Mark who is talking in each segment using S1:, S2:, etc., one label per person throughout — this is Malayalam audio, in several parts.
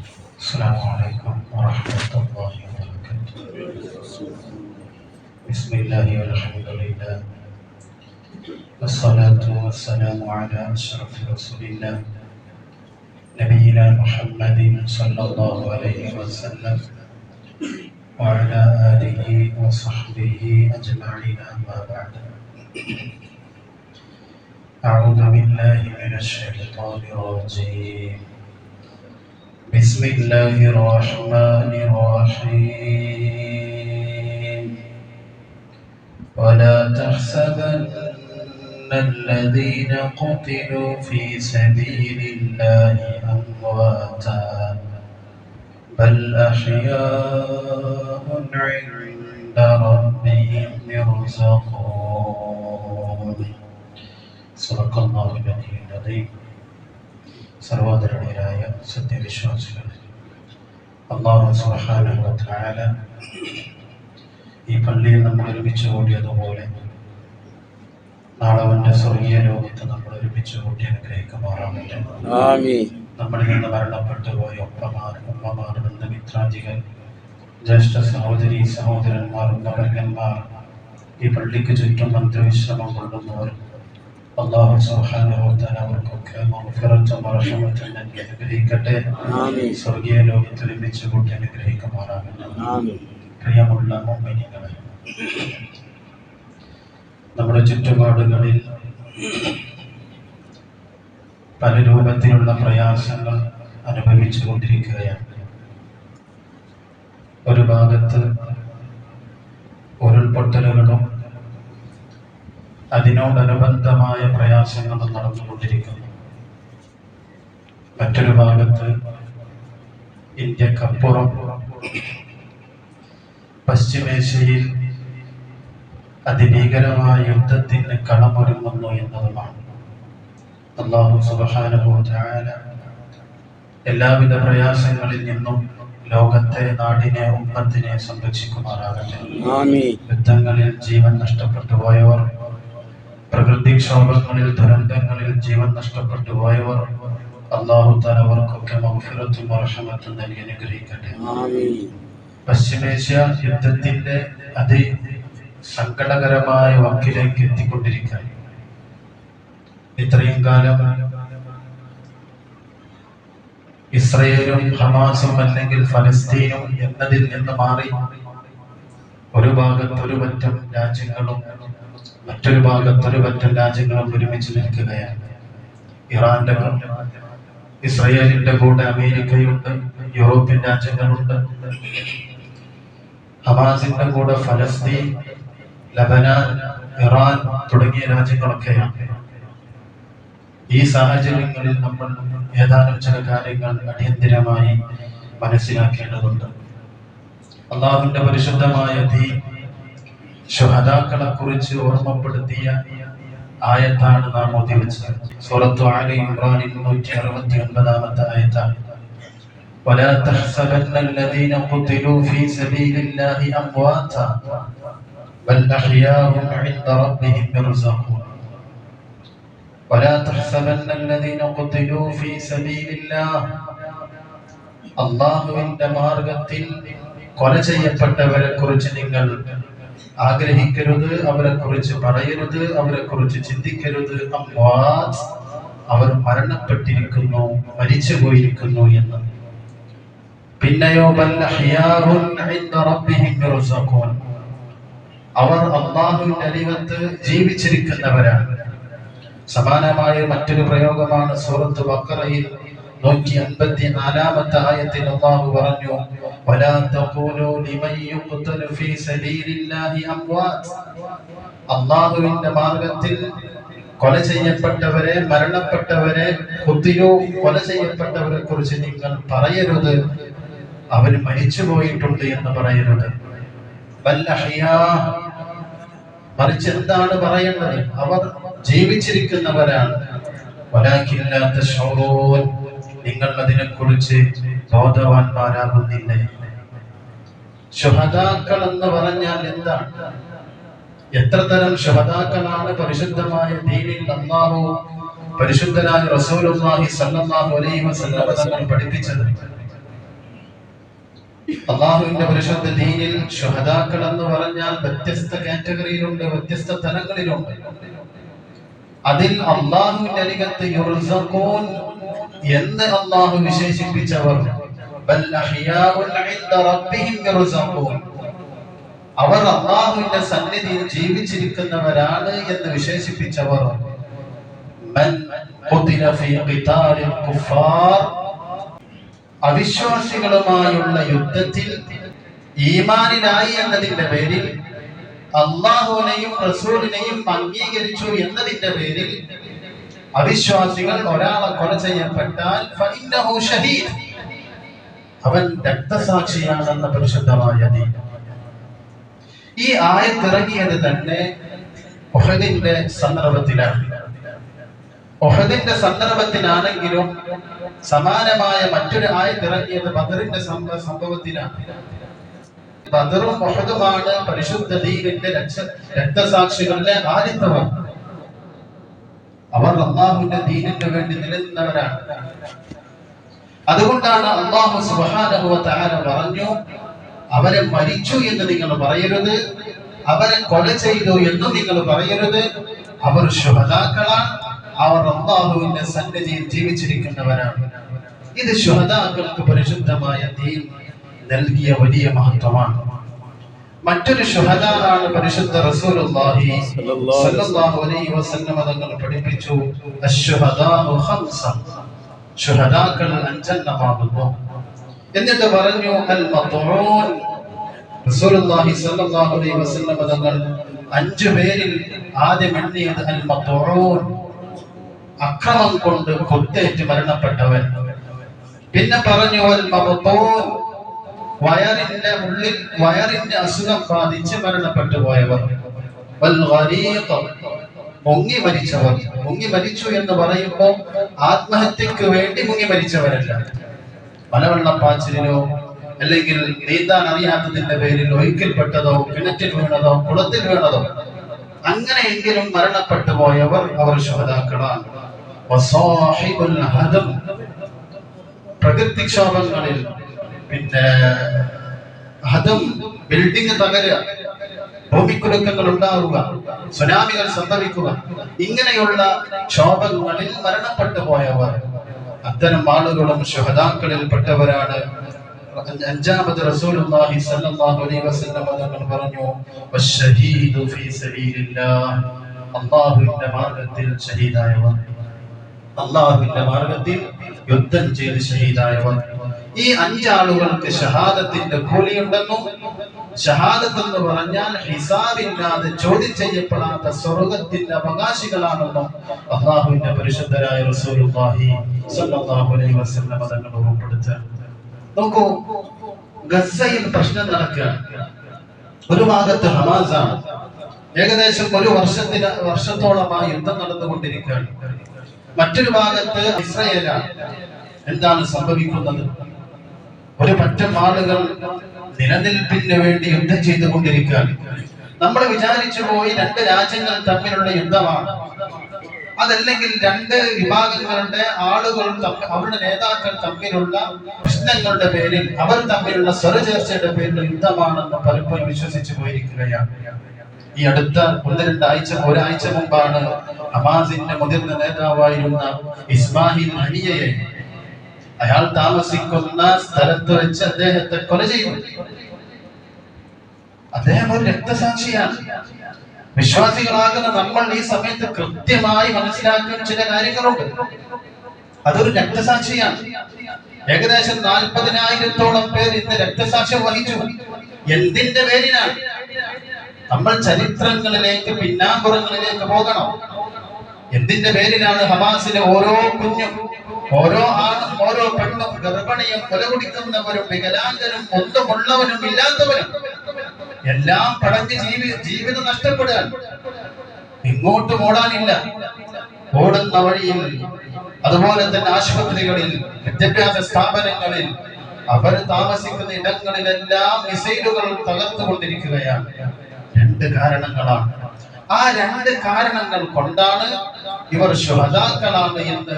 S1: السلام عليكم ورحمة الله وبركاته. بسم الله والحمد لله. والصلاة والسلام على أشرف رسول الله نبينا محمد صلى الله عليه وسلم وعلى آله وصحبه أجمعين. أما بعد أعوذ بالله من الشيطان الرجيم. بسم الله الرحمن الرحيم. ولا تحسبن الذين قتلوا في سبيل الله أمواتا بل أحياء عند ربهم يرزقون. صدق الله العظيم. സർവോദരണീയരായ സത്യവിശ്വാസികൾ അള്ളാഹു സുഹാനുഭവത്തായ ഈ പള്ളിയിൽ നമ്മൾ ഒരുമിച്ച് കൂടിയതുപോലെ നാളവന്റെ സ്വർഗീയ ലോകത്ത് നമ്മൾ ഒരുമിച്ച് കൂട്ടി അനുഗ്രഹിക്കുമാറാമട്ടെ നമ്മളിൽ നിന്ന് മരണപ്പെട്ടു പോയ ഒപ്പമാർ ഉമ്മമാർ ബന്ധമിത്രാജികൾ ജ്യേഷ്ഠ സഹോദരി സഹോദരന്മാർ ഉമ്മകന്മാർ ഈ പള്ളിക്ക് ചുറ്റും മന്ത്രവിശ്രമം കൊള്ളുന്നവർ അള്ളാഹു സുബ്ഹാനഹുവതആല അവർക്കൊക്കെ മഗ്ഫിറത്തും റഹ്മത്തും നൽകി ആമീൻ. സ്വർഗീയ ലോകത്തിൽ ഒരുമിച്ച് കൂട്ടി അനുഗ്രഹിക്കുമാറാകട്ടെ. ആമീൻ. പ്രിയമുള്ള മുഅ്മിനീങ്ങളെ നമ്മുടെ ചുറ്റുപാടുകളിൽ പല രൂപത്തിലുള്ള പ്രയാസങ്ങൾ അനുഭവിച്ചു കൊണ്ടിരിക്കുകയാണ്. ഒരു ഭാഗത്ത് ഉരുൾപൊട്ടലുകളും അതിനോടനുബന്ധമായ പ്രയാസങ്ങളും നടന്നുകൊണ്ടിരിക്കുന്നു. മറ്റൊരു ഭാഗത്ത് ഇന്ത്യക്കപ്പുറം പശ്ചിമേഷ്യയിൽ അതിഭീകരമായ യുദ്ധത്തിന് കളമൊരുങ്ങുന്നു എന്നതുമാണ്. അള്ളാഹു സുബാനുഭൂതായ എല്ലാവിധ പ്രയാസങ്ങളിൽ നിന്നും ലോകത്തെ നാടിനെ ഉമ്മത്തിനെ സംരക്ഷിക്കുമാറാകട്ടെ. യുദ്ധങ്ങളിൽ ജീവൻ നഷ്ടപ്പെട്ടു പോയവർ പ്രകൃതിക്ഷോഭങ്ങളിൽ ദുരന്തങ്ങളിൽ ജീവൻ നഷ്ടപ്പെട്ടു പോയവർ അള്ളാഹു തലവർക്കൊക്കെ മൗഫിറത്തും വർഷമത്തും നൽകി അനുഗ്രഹിക്കട്ടെ. പശ്ചിമേഷ്യ യുദ്ധത്തിന്റെ അതി സങ്കടകരമായ വക്കിലേക്ക് എത്തിക്കൊണ്ടിരിക്കാൻ ഇത്രയും കാലം ഇസ്രയേലും ഹമാസും അല്ലെങ്കിൽ ഫലസ്തീനും എന്നതിൽ നിന്ന് മാറി ഒരു ഭാഗത്ത് ഒരു പറ്റം രാജ്യങ്ങളും മറ്റൊരു ഭാഗത്ത് ഒരു പറ്റം രാജ്യങ്ങളും ഒരുമിച്ച് നിൽക്കുകയാണ്. ഇറാന്റെ ഇസ്രയേലിന്റെ കൂടെ അമേരിക്കയുണ്ട് യൂറോപ്യൻ രാജ്യങ്ങളുണ്ട്. ഹമാസിന്റെ കൂടെ ഫലസ്തീൻ ലബനാൻ ഇറാൻ തുടങ്ങിയ രാജ്യങ്ങളൊക്കെയാണ്. ഈ സാഹചര്യങ്ങളിൽ നമ്മൾ ഏതാനും ചില കാര്യങ്ങൾ അടിയന്തിരമായി മനസ്സിലാക്കേണ്ടതുണ്ട്. അള്ളാഹുവിന്റെ പരിശുദ്ധമായ ദീൻ ശുഹദാക്കളെ കുറിച്ച് ഓർമ്മപ്പെടുത്തിയ ആയത്താണ് നാം ഓതി വെച്ചത് സൂറത്തു ആലി ഇമ്രാനിൽ നൂറ്റി അറുപത്തി ഒൻപതാമത്തെ ആയത്താണ് ولا تحسبن الذين قتلوا في سبيل الله أمواتا بل أحياء عند ربهم يرزقون ولا تحسبن الذين قتلوا في سبيل الله അള്ളാഹുവിന്റെ മാർഗത്തിൽ കൊല ചെയ്യപ്പെട്ടവരെ കുറിച്ച് നിങ്ങൾ ആഗ്രഹിക്കരുത് അവരെ കുറിച്ച് പറയരുത് അവരെ കുറിച്ച് ചിന്തിക്കരുത് അവർ മരണപ്പെട്ടിരിക്കുന്നു മരിച്ചു പോയിരിക്കുന്നു എന്ന്. പിന്നെയോ അവർ അള്ളാഹുവിന്റെ അരികത്ത് ജീവിച്ചിരിക്കുന്നവരാണ്. സമാനമായ മറ്റൊരു പ്രയോഗമാണ് സൂറത്ത് ബക്കറയിൽ നൂറ്റി അൻപത്തി നാലാമത്തെ ആയത്തിൽ അള്ളാഹു പറഞ്ഞു ولا تقولوا لمن يقتل في سبيل الله اموات അള്ളാഹുവിന്റെ മാർഗത്തിൽ കൊല ചെയ്യപ്പെട്ടവരെ മരണപ്പെട്ടവരെ കുത്തിയോ കൊല ചെയ്യപ്പെട്ടവരെ കുറിച്ച് നിങ്ങൾ പറയരുത് അവർ മരിച്ചുപോയിട്ടുണ്ട് എന്ന് പറയരുത് മറിച്ച് എന്താണ് പറയേണ്ടത് അവർ ജീവിച്ചിരിക്കുന്നവരാണ് നിങ്ങൾ അതിനെ കുറിച്ച് ബോധവാന്മാരാകുന്നില്ല. ശുഹദാക്കൾ എന്ന് പറഞ്ഞാൽ എന്താണ്? എത്ര തരം ശുഹദാക്കളാണ് പരിശുദ്ധമായ ദീനിൽ അള്ളാഹു പരിശുദ്ധനായ റസൂലുള്ളാഹി സല്ലല്ലാഹു അലൈഹി വസല്ലം പഠിപ്പിച്ചത്? അള്ളാഹുവിന്റെ പരിശുദ്ധ ദീനിൽ ശുഹദാക്കൾ എന്ന് പറഞ്ഞാൽ വ്യത്യസ്ത കാറ്റഗറിയിലുണ്ട് വ്യത്യസ്ത തലങ്ങളിലുണ്ട്. അതിൽ അള്ളാഹുവിന്റെ അരികത്ത് എന്ന് അള്ളാഹു വിശേഷിപ്പിച്ചവർ അവർ അള്ളാഹുവിന്റെ സന്നിധിയിൽ ജീവിച്ചിരിക്കുന്നവരാണ് എന്ന് വിശേഷിപ്പിച്ചവർ അവിശ്വാസികളുമായുള്ള യുദ്ധത്തിൽ ഈമാനിനായി എന്നതിന്റെ പേരിൽ അള്ളാഹുവിനെയും റസൂലിനെയും അംഗീകരിച്ചു എന്നതിന്റെ പേരിൽ അവിശ്വാസികൾ ഒരാളെ കൊല ചെയ്യപ്പെട്ടാൽ പറ്റാൻ അവൻ രക്തസാക്ഷിയാണെന്ന പരിശുദ്ധമായ ഈ ആയത്തിറങ്ങിയത് തന്നെ ഒഹദിന്റെ സന്ദർഭത്തിലാണ്. ഒഹദിന്റെ സന്ദർഭത്തിലാണെങ്കിലും സമാനമായ മറ്റൊരു ആയത്തിറങ്ങിയത് ബദറിന്റെ സംഭ- സംഭവത്തിലാണ്. ബദറും ഒഹദുമാണ് പരിശുദ്ധ ദീപിന്റെ രക്തസാക്ഷികളുടെ ആദ്യത്തവർ അവർ അള്ളാഹുവിന്റെ ദീനിന് വേണ്ടി നിലനിന്നവരാണ്. അതുകൊണ്ടാണ് അള്ളാഹു തആല പറഞ്ഞു അവരെ മരിച്ചു എന്ന് നിങ്ങൾ പറയരുത് അവരെ കൊല ചെയ്തു എന്ന് നിങ്ങൾ പറയരുത് അവർ ശുഹദാക്കളാണ് അവർ അള്ളാഹുവിന്റെ സന്നിധിയിൽ ജീവിച്ചിരിക്കുന്നവരാണ്. ഇത് ശുഹദാക്കൾക്ക് പരിശുദ്ധമായ ദീൻ നൽകിയ വലിയ മഹത്വമാണ്. മറ്റൊരു ശുഹദാണ് പരിശുദ്ധ റസൂലുള്ളാഹി സ്വല്ലല്ലാഹു അലൈഹി വസല്ലം തങ്ങൾ പഠിപ്പിച്ചു. അശ്ശുഹദാഉ ഖംസ. ശുഹദാക്കൾ അഞ്ചെണ്ണമാകുന്നു എന്നിട്ട് പറഞ്ഞു അൽ മത്ഊൻ റസൂലുള്ളാഹി സ്വല്ലല്ലാഹു അലൈഹി വസല്ലം തങ്ങൾ അഞ്ചു പേരിൽ ആദ്യം എണ്ണിയത് അൽ മത്ഊൻ അക്രമം കൊണ്ട് കൊത്തേറ്റ് മരണപ്പെട്ടവൻ. പിന്നെ പറഞ്ഞു അൽ മബ്തൂൻ. വയറിന്റെ ഉള്ളിൽ വയറിന്റെ അസുഖം ബാധിച്ച് മരണപ്പെട്ടു പോയവർ. മുങ്ങി മരിച്ചവർ. മുങ്ങി മരിച്ചു എന്ന് പറയുമ്പോൾ ആത്മഹത്യക്ക് വേണ്ടി മുങ്ങി മരിച്ചവരല്ല. മലവെള്ളപ്പാച്ചിലോ അല്ലെങ്കിൽ നീന്താൻ അറിയാത്തതിന്റെ പേരിൽ ഒഴുക്കിൽപ്പെട്ടതോ കിണറ്റിൽ വീണതോ കുളത്തിൽ വീണതോ അങ്ങനെയെങ്കിലും മരണപ്പെട്ടു പോയവർ അവർ ശുഭതാക്കളാണ് പ്രകൃതിക്ഷോഭങ്ങളിൽ പിന്നെ അതും ബിൽഡിംഗ് തകരുക ഭൂമിക്കുലുക്കങ്ങൾ ഉണ്ടാവുക സുനാമികൾ സംഭവിക്കുക ഇങ്ങനെയുള്ള ക്ഷോഭങ്ങളിൽ മരണപ്പെട്ടു പോയവർ. അത്തരം ആളുകളും ശുഹദാക്കളിൽ പെട്ടവരാണ് അഞ്ചാമത് റസൂലുള്ളാഹി അലൈഹി വസല്ലം തങ്ങൾ പറഞ്ഞു വശഹീദു ഫീ സബീലില്ലാഹ് അല്ലാഹുവിന്റെ മാർഗത്തിൽ ഷഹീദായവർ അള്ളാഹുവിന്റെ മാർഗത്തിൽ യുദ്ധം ചെയ്ത് ഷഹീദായവർ ഈ അഞ്ചാളുകൾക്ക് ഷഹാദത്തിന്റെ കൂലിയുണ്ടെന്നും ഷഹാദത്ത് എന്ന് പറഞ്ഞാൽ ഹിസാബില്ലാതെ ചോദ്യം ചെയ്യപ്പെടാത്ത സ്വർഗത്തിന്റെ അവകാശികളാണെന്നും അള്ളാഹുവിന്റെ പരിശുദ്ധരായ റസൂലുള്ളാഹി സ്വല്ലല്ലാഹു അലൈഹി വസല്ലം തങ്ങൾ ഉറപ്പെടുത്തുക നോക്കൂ ഗസയിൽ പ്രശ്നം നടക്കുക. ഒരു ഭാഗത്ത് ഹമാസാണ്. ഏകദേശം ഒരു വർഷത്തിന് വർഷത്തോളമായി യുദ്ധം നടന്നുകൊണ്ടിരിക്കുകയാണ്. മറ്റൊരു ഭാഗത്ത് ഇസ്രയേലാണ്. എന്താണ് സംഭവിക്കുന്നത്? ഒരു പറ്റം ആളുകൾ നിലനിൽപ്പിന് വേണ്ടി യുദ്ധം ചെയ്തുകൊണ്ടിരിക്കുകയാണ്. നമ്മൾ വിചാരിച്ചു പോയി രണ്ട് രാജ്യങ്ങൾ തമ്മിലുള്ള യുദ്ധമാണ്. അതല്ലെങ്കിൽ രണ്ട് വിഭാഗങ്ങളുടെ ആളുകൾ അവരുടെ നേതാക്കൾ തമ്മിലുള്ള പ്രശ്നങ്ങളുടെ പേരിൽ അവർ തമ്മിലുള്ള സ്വരചേർച്ചയുടെ പേരിൽ യുദ്ധമാണെന്ന് പലപ്പോഴും വിശ്വസിച്ചു പോയിരിക്കുകയാണ്. ഈ അടുത്ത ഒന്ന് രണ്ടാഴ്ച ഒരാഴ്ച മുമ്പാണ് ഹമാസിന്റെ മുതിർന്ന നേതാവായിരുന്ന ഇസ്മാഹിൽ ഹനിയയെ അയാൾ താമസിക്കുന്ന സ്ഥലത്ത് വെച്ച് അദ്ദേഹത്തെ കൊല ചെയ്യും അദ്ദേഹം ഒരു രക്തസാക്ഷിയാണ്. വിശ്വാസികളാകുന്ന നമ്മൾ ഈ സമയത്ത് കൃത്യമായി മനസ്സിലാക്കുന്ന ചില കാര്യങ്ങളുണ്ട്. അതൊരു രക്തസാക്ഷിയാണ്. ഏകദേശം നാൽപ്പതിനായിരത്തോളം പേർ ഇന്ന് രക്തസാക്ഷ്യം വഹിച്ചു. എന്തിന്റെ പേരിനാണ് നമ്മൾ ചരിത്രങ്ങളിലേക്ക് പിന്നാമ്പുറങ്ങളിലേക്ക് പോകണം. എന്തിന്റെ പേരിലാണ് ഹമാസിലെ ഓരോ കുഞ്ഞും ഓരോ ആണും ഓരോ പെണ്ണും ഗർഭിണിയും കൊലകുടിക്കുന്നവരും വികലാംഗരും ഒന്നുമുള്ളവരും ഇല്ലാത്തവരും എല്ലാം പടഞ്ഞ് ജീവി ജീവിതം നഷ്ടപ്പെടുക ഇങ്ങോട്ട് ഓടാനില്ല. ഓടുന്ന വഴിയിൽ അതുപോലെ തന്നെ ആശുപത്രികളിൽ വിദ്യാഭ്യാസ സ്ഥാപനങ്ങളിൽ അവർ താമസിക്കുന്ന ഇടങ്ങളിലെല്ലാം മിസൈലുകൾ തകർത്തുകൊണ്ടിരിക്കുകയാണ്. രണ്ട് കാരണങ്ങളാണ്. ആ രണ്ട് കാരണങ്ങൾ കൊണ്ടാണ് ഇവർ ശുഹതാക്കളാണ് എന്ന്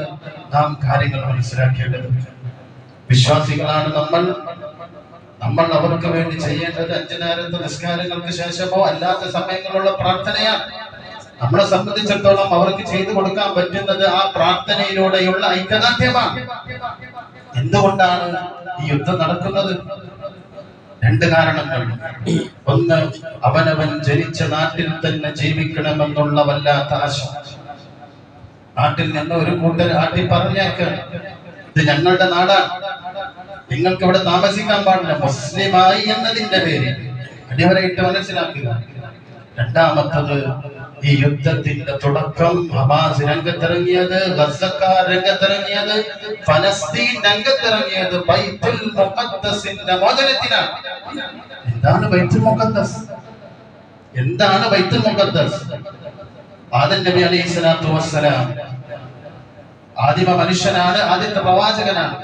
S1: നാം കാര്യങ്ങൾ മനസ്സിലാക്കേണ്ടത്. വിശ്വാസികളാണ് നമ്മൾ. നമ്മൾ അവർക്ക് വേണ്ടി ചെയ്യേണ്ടത് അഞ്ചു നേരത്തെ നിസ്കാരങ്ങൾക്ക് ശേഷമോ അല്ലാത്ത സമയങ്ങളുള്ള പ്രാർത്ഥനയാണ്. നമ്മളെ സംബന്ധിച്ചിടത്തോളം അവർക്ക് ചെയ്തു കൊടുക്കാൻ പറ്റുന്നത് ആ പ്രാർത്ഥനയിലൂടെയുള്ള ഐക്യദാർഢ്യമാണ്. എന്തുകൊണ്ടാണ് ഈ യുദ്ധം നടക്കുന്നത്? രണ്ട് കാരണങ്ങൾ. ഒന്ന് അവനവൻ ജനിച്ച നാട്ടിൽ തന്നെ ജീവിക്കണമെന്നുള്ള വല്ലാത്ത ആശ. നാട്ടിൽ നിന്ന് ഒരു കൂട്ടർ ആട്ടി പറഞ്ഞേക്കാണ്. ഇത് ഞങ്ങളുടെ നാടാണ്. നിങ്ങൾക്ക് ഇവിടെ താമസിക്കാൻ പാടില്ല. മുസ്ലിമായി എന്നതിന്റെ പേര് അടിവരയിട്ട് മനസ്സിലാക്കുക. രണ്ടാമത്തത് ഈ യുദ്ധത്തിന്റെ തുടക്കം ഹമാസ് രംഗത്തിറങ്ങിയത് ഗസക്കാർ രംഗത്തിറങ്ങിയത് ഫലസ്തീൻ രംഗത്തിറങ്ങിയത് ബൈത്തുൽ മുഖദ്ദസിന്റെ മോചനത്തിനാണ്. എന്താണ് ബൈത്തുൽ മുഖദ്ദസ്? എന്താണ് ബൈത്തുൽ മുഖദ്ദസ്? ആദൻ നബി അലൈഹി സ്വലാത്തു വസ്സലാം ആദിമ മനുഷ്യനാണ് ആദ്യത്തെ പ്രവാചകനാണ്.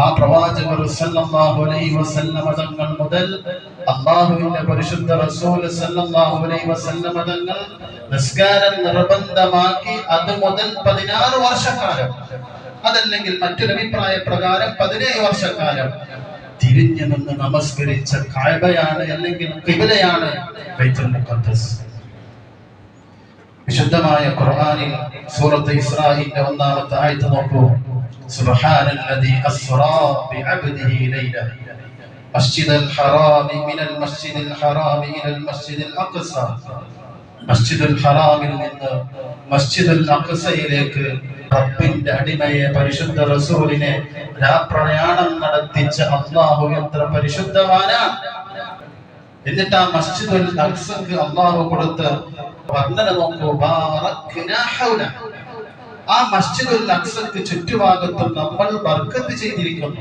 S1: ആ പ്രവാചകർ സല്ലല്ലാഹു അലൈഹി വസല്ലമ തങ്ങൾ മുതൽ അള്ളാഹുവിന്റെ പരിശുദ്ധ റസൂൽ സല്ലല്ലാഹു അലൈഹി വസല്ലമ തങ്ങൾ നിസ്കാരം നിർബന്ധമാക്കി അത് മുതൽ പതിനാറ് വർഷക്കാലം. അതല്ലെങ്കിൽ മറ്റൊരു അഭിപ്രായ പ്രകാരം പതിനേഴ് വർഷക്കാലം. തിരിഞ്ഞു നിന്ന് നമസ്കരിച്ച കായബയാണ് അല്ലെങ്കിൽ കിബിലയാണ് ബൈത്തുൽ വിശുദ്ധമായ ഖുർആനിൽ സൂറത്ത് ഇസ്രാഹിന്റെ ഒന്നാമത്തെ ആയത്ത് നോക്കൂ. സുബ്ഹാനല്ലദി أسرى بعبده ലൈല. مسجد الحرام മിനൽ المسجد الحرام ഇലൽ المسجد അഖ്സ മസ്ജിദുൽ ഹറാമിൽ നിന്ന് മസ്ജിദുൽ അക്സയിലേക്ക് റബ്ബിന്റെ അടിമയെ പരിശുദ്ധ റസൂലിനെ രാപ്രയാണം നടത്തിച്ച അള്ളാഹു എത്ര പരിശുദ്ധവാനാണ് എന്നിട്ട് ആ മസ്ജിദുൽ അക്സക്ക് അള്ളാഹു കൊടുത്ത വർണന നോക്കൂ. ആ മസ്ജിദുൽ അക്സക്ക് ചുറ്റുഭാഗത്തും നമ്മൾ ബർക്കത്ത് ചെയ്തിരിക്കുന്നു.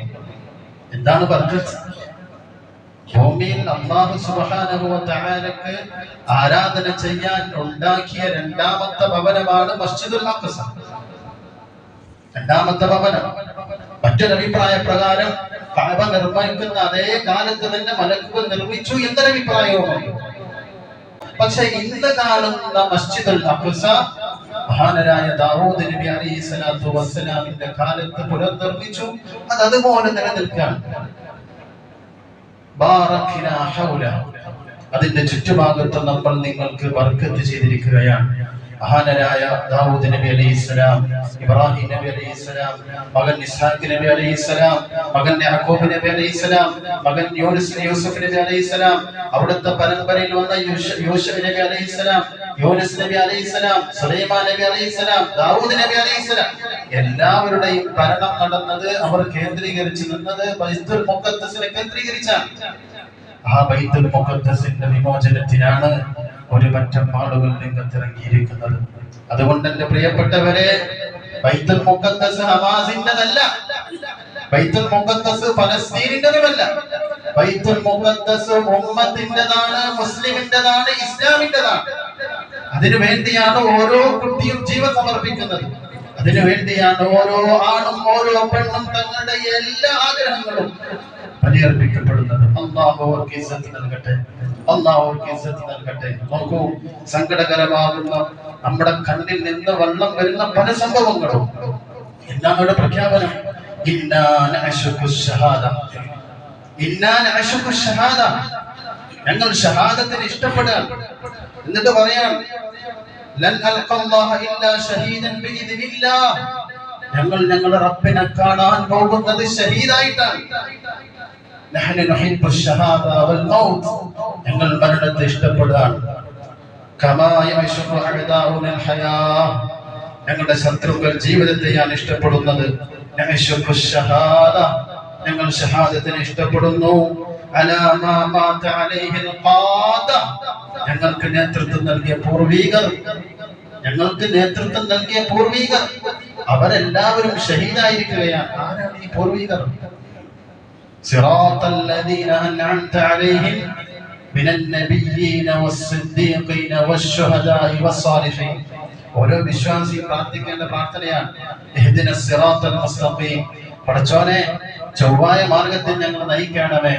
S1: എന്താണ് ബർക്കത്ത്? ഭൂമിയിൽ അള്ളാഹു തആലക്ക് ആരാധന ചെയ്യാൻ ഉണ്ടാക്കിയ രണ്ടാമത്തെ ഭവനമാണ് മസ്ജിദുൽ അക്സ. രണ്ടാമത്തെ ഭവനം. മറ്റൊരഭിപ്രായ പ്രകാരം കഅബ നിർമ്മിക്കുന്ന അതേ കാലത്ത് തന്നെ മലക്കുകൾ നിർമ്മിച്ചു എന്നൊരു അഭിപ്രായവുമുണ്ട് പക്ഷെ ഇന്ന് കാണുന്ന മസ്ജിദുൽ അഖ്സ മഹാനരായ ദാവൂദ് നബി അലൈഹി സ്വലാത്തു വസ്സലാമിന്റെ കാലത്ത് പുനർനിർമ്മിച്ചു. അത് അതുപോലെ നിലനിൽക്കാണ്. അതിന്റെ ചുറ്റുഭാഗത്ത് നമ്മൾ നിങ്ങൾക്ക് വർക്കത്ത് ചെയ്തിരിക്കുകയാണ്. മഹാനരായ ദാവൂദ് നബി അലൈഹി സ്വലാം ഇബ്രാഹിം നബി അലൈഹി സ്വലാം മകൻ ഇസ്ഹാഖ് നബി അലൈഹി സ്വലാം മകൻ യാക്കൂബ് നബി അലൈഹി സ്വലാം മകൻ യൂനുസ് യൂസുഫ് നബി അലൈഹി സ്വലാം അവിടുത്തെ പരമ്പരയിൽ വന്ന യൂഷഫ് നബി അലൈഹി സ്വലാം യൂനുസ് നബി അലൈഹിസ്സലാം സുലൈമാൻ നബി അലൈഹിസ്സലാം ദാവൂദ് നബി അലൈഹിസ്സലാം എല്ലാവരുടെയും ഭരണം നടന്നത് അവർ കേന്ദ്രീകരിച്ച് നിന്നത് ബൈത്തുൽ മുഖത്തസിനെ കേന്ദ്രീകരിച്ചാണ്. ആ ബൈത്തുൽ മുഖത്തസിന്റെ വിമോചനത്തിനാണ് ഒരു പറ്റം ആളുകൾ രംഗത്തിറങ്ങിയിരിക്കുന്നത്. അതുകൊണ്ട് എന്റെ പ്രിയപ്പെട്ടവരെ ബൈത്തുൽ മുഖദ്ദസ് ഹമാസിന്റെതല്ല. ബൈത്തുൽ മുഖദ്ദസ് ഫലസ്തീനിന്റെതുമല്ല. ബൈത്തുൽ ഉമ്മത്തിന്റെതാണ് മുസ്ലിമിന്റെതാണ് ഇസ്ലാമിന്റെതാണ് അതിനു വേണ്ടിയാണ് ഓരോ കുട്ടിയും ജീവൻ സമർപ്പിക്കുന്നത്. അതിനു വേണ്ടിയാണ് ഓരോ ആണും ഓരോ പെണ്ണും തങ്ങളുടെ എല്ലാ ആഗ്രഹങ്ങളും പരിഹർപ്പിക്കപ്പെടുന്നത് നൽകട്ടെ. നൽകട്ടെ. നോക്കൂ സങ്കടകരമാകുന്ന നമ്മുടെ കണ്ണിൽ നിന്ന് വെള്ളം വരുന്ന പല സംഭവങ്ങളും. അവിടെ പ്രഖ്യാപനം? ഞങ്ങൾ ഷഹാദത്തിന് ഇഷ്ടപ്പെടുക. എന്നിട്ട് പറയാം ഞങ്ങൾ ഞങ്ങളുടെ റബ്ബിനെ കാണാൻ പോകുന്നത് ഷഹീദായിട്ടാണ്. ഞങ്ങൾ മരണത്തെ ഇഷ്ടപ്പെടുകയാണ്. ഞങ്ങളുടെ ശത്രുക്കൾ ജീവിതത്തെയാണ് ഇഷ്ടപ്പെടുന്നത്. ഞങ്ങൾ ഷഹാദത്തിനെ ഇഷ്ടപ്പെടുന്നു അലാ മാ മാത അലൈഹി القادة ഞങ്ങൾക്ക് നേതൃത്വം നൽകിയ പൂർവീകർ ഞങ്ങൾക്ക് നേതൃത്വം നൽകിയ പൂർവീകർ അവരെല്ലാവരും ഷഹീദായിരിക്കുകയാണ് ആരാണ് ഈ പൂർവീകർ صراط الذين أنعمت عليهم من النبيين والصديقين والشهداء والصالحين ഓരോ വിശ്വാസി പ്രാർത്ഥിക്കേണ്ട പ്രാർത്ഥനയാണ് ഇഹ്ദിന സിറാത്തൽ മുസ്തഖീം പടച്ചോനെ ചൊവ്വായ മാർഗത്തിൽ ഞങ്ങൾ നയിക്കണമേ.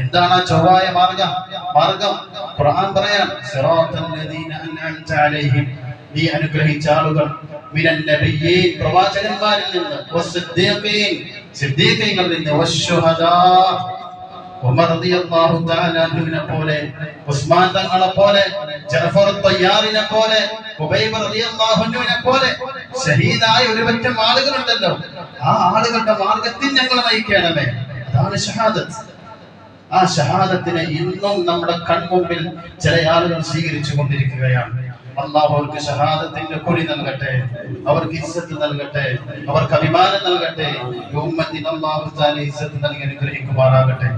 S1: എന്താണ് ആ ചൊവ്വായ മാർഗം? മാർഗം ഖുർആൻ പറയാൻ സിറാത്തൽ ലദീന അൻഅംത അലൈഹിം നീ അനുഗ്രഹിച്ച ആളുകൾ. മിനൻ നബിയ്യീൻ പ്രവാചകന്മാരിൽ നിന്ന്. വസ്സിദ്ദീഖീൻ സിദ്ദീഖീങ്ങളിൽ നിന്ന്. വശുഹദാ ഉമർ റളിയല്ലാഹു തആല അൻഹുവിനെ പോലെ ഉസ്മാൻ തങ്ങളെ പോലെ ജഅഫർ തയ്യാറിനെ പോലെ ഖുബൈബ് റളിയല്ലാഹു അൻഹുവിനെ പോലെ ഷഹീദായ ഒരു പറ്റം ആളുകളുണ്ടല്ലോ. ആ ആളുകളുടെ മാർഗത്തിൽ ഞങ്ങൾ നയിക്കണമേ അതാണ് ഷഹാദത്ത് ആ ഷഹാദത്തിനെ ഇന്നും നമ്മുടെ കൺമുമ്പിൽ ചില ആളുകൾ സ്വീകരിച്ചു കൊണ്ടിരിക്കുകയാണ് അള്ളാഹു അവർക്ക് ഷഹാദത്തിന്റെ കുറി നൽകട്ടെ അവർക്ക് ഇസ്സത്ത് നൽകട്ടെ അവർക്ക് അഭിമാനം നൽകട്ടെ ഈ ഉമ്മത്തിന് അള്ളാഹു താല ഇസ്സത്ത് നൽകി അനുഗ്രഹിക്കുമാറാകട്ടെ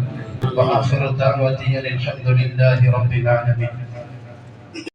S1: وآخر دعوتي أن الحمد لله رب العالمين